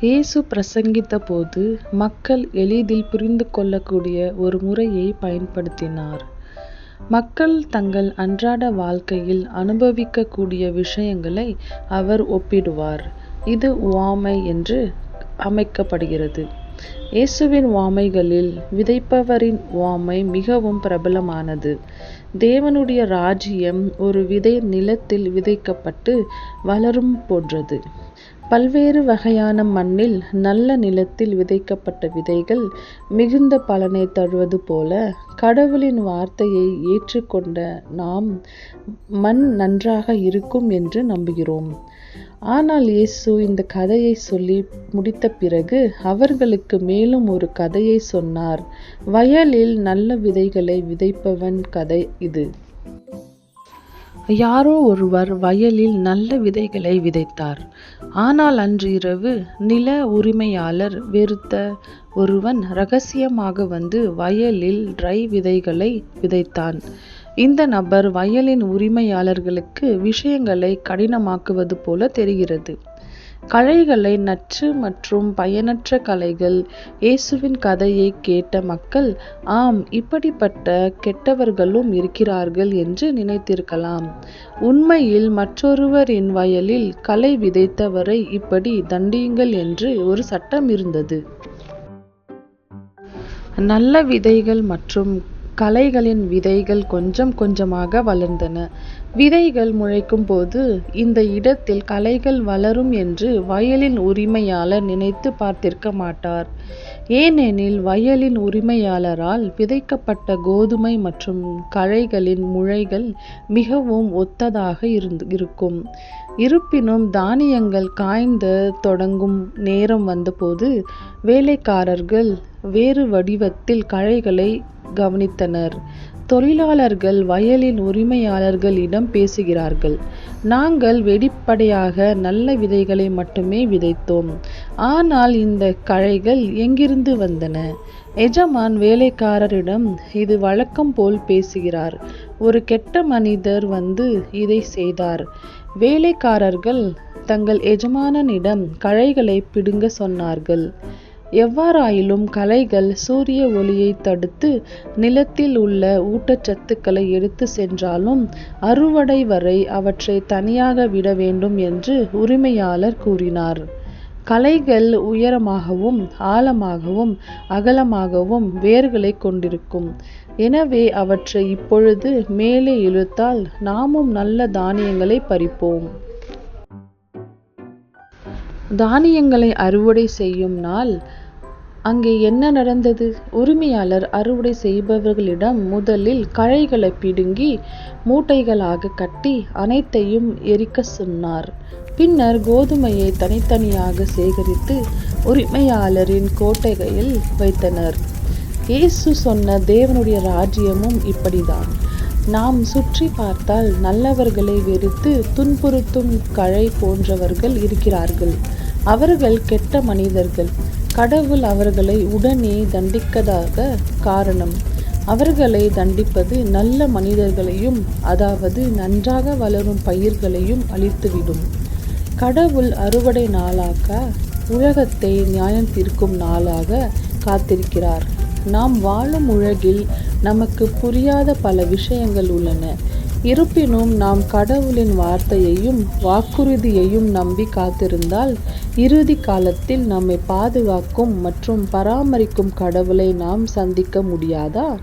இயேசு பிரசங்கித்தபோது மக்கள் எளிதில் புரிந்து கொள்ளக்கூடிய ஒரு முறையை பயன்படுத்தினார். மக்கள் தங்கள் அன்றாட வாழ்க்கையில் அனுபவிக்கக்கூடிய விஷயங்களை அவர் ஒப்பிடுவார். இது உவமை என்று அமைக்கப்படுகிறது. இயேசுவின் உவமைகளில் விதைப்பவரின் உவமை மிகவும் பிரபலமானது. தேவனுடைய ராஜ்யம் ஒரு விதை நிலத்தில் விதைக்கப்பட்டு வளரும் போன்றது. பல்வேறு வகையான மண்ணில் நல்ல நிலத்தில் விதைக்கப்பட்ட விதைகள் மிகுந்த பலனைத் தருவது போல கடவுளின் வார்த்தையை ஏற்றுக்கொண்ட நாம் மண் நன்றாக இருக்கும் என்று நம்புகிறோம். ஆனால் இயேசு இந்த கதையை சொல்லி முடித்த பிறகு அவர்களுக்கு மேலும் ஒரு கதையை சொன்னார். வயலில் நல்ல விதைகளை விதைப்பவன் கதை இது. யாரோ ஒருவர் வயலில் நல்ல விதைகளை விதைத்தார். ஆனால் அன்று இரவு நில உரிமையாளர் வெறுத்த ஒருவன் ரகசியமாக வந்து வயலில் ரை விதைகளை விதைத்தான். இந்த நபர் வயலின் உரிமையாளர்களுக்கு விஷயங்களை கடினமாக்குவது போல தெரிகிறது. கலைகளை நச்சு மற்றும் பயனற்ற கலைகள் இயேசுவின் கதையை கேட்ட மக்கள் ஆம் இப்படிப்பட்ட கெட்டவர்களும் இருக்கிறார்கள் என்று நினைத்திருக்கலாம். உண்மையில் மற்றொருவரின் வயலில் கலை விதைத்தவரை இப்படி தண்டியுங்கள் என்று ஒரு சட்டம் இருந்தது. நல்ல விதைகள் மற்றும் களைகளின் விதைகள் கொஞ்சம் கொஞ்சமாக வளர்ந்தன. விதைகள் முளைக்கும் போது இந்த இடத்தில் கலைகள் வளரும் என்று வயலின் உரிமையாளர் நினைத்துப் பார்த்திருக்க மாட்டார். ஏனெனில் வயலின் உரிமையாளரால் விதைக்கப்பட்ட கோதுமை மற்றும் களைகளின் முளைகள் மிகவும் ஒத்ததாக இருந்து இருக்கும். இருப்பினும் தானியங்கள் காய்ந்த தொடங்கும் நேரம் வந்தபோது வேலைக்காரர்கள் வேறு வடிவத்தில் களைகளைக் கவனித்தனர். தொழிலாளர்கள் வயலின் உரிமையாளர்களிடம் பேசுகிறார்கள் நாங்கள் வெளிப்படையாக நல்ல விதைகளை மட்டுமே விதைத்தோம். ஆனால் இந்த களைகள் எங்கிருந்து வந்தன? எஜமான் வேலைக்காரரிடம் இது வழக்கம் போல் பேசுகிறார் ஒரு கெட்ட மனிதர் வந்து இதை செய்தார். வேலைக்காரர்கள் தங்கள் எஜமானனிடம் கழைகளை பிடுங்க சொன்னார்கள். எவ்வாறாயினும் கலைகள் சூரிய ஒளியைத் தடுத்து நிலத்தில் உள்ள ஊட்டச்சத்துக்களை எடுத்து சென்றாலும் அறுவடை வரை அவற்றை தனியாக விட வேண்டும் என்று உரிமையாளர் கூறினார். கலைகள் உயரமாகவும் ஆழமாகவும் அகலமாகவும் வேர்களைக் கொண்டிருக்கும். எனவே அவற்றை இப்பொழுது மேலே இழுத்தால் நாமும் நல்ல தானியங்களைப் பறிப்போம். தானியங்களை அறுவடை செய்யும் நாள் அங்கே என்ன நடந்தது? உரிமையாளர் அறுவடை செய்பவர்களிடம் முதலில் களைகளை பிடுங்கி மூட்டைகளாக கட்டி அனைத்தையும் எரிக்கச் சொன்னார். பின்னர் கோதுமையை தனித்தனியாக சேகரித்து உரிமையாளரின் கொட்டகையில் வைத்தனர். இயேசு சொன்ன தேவனுடைய ராஜ்யமும் இப்படிதான் நாம் சுற்றி பார்த்தால் நல்லவர்களை வெறுத்து துன்புறுத்தும் களை போன்றவர்கள் இருக்கிறார்கள். அவர்கள் கெட்ட மனிதர்கள். கடவுள் அவர்களை உடனே தண்டிக்கதாக காரணம் அவர்களை தண்டிப்பது நல்ல மனிதர்களையும் அதாவது நன்றாக வளரும் பயிர்களையும் அழித்துவிடும். கடவுள் அறுவடை நாளாக உலகத்தை நியாயம் தீர்க்கும் நாளாக காத்திருக்கிறார். நாம் வாழும் உலகில் நமக்கு புரியாத பல விஷயங்கள் உள்ளன. இருப்பினும் நாம் கடவுளின் வார்த்தையையும் வாக்குறுதியையும் நம்பி காத்திருந்தால் இறுதிக் காலத்தில் நம்மை பாதுகாக்கும் மற்றும் பராமரிக்கும் கடவுளை நாம் சந்திக்க முடியாதா?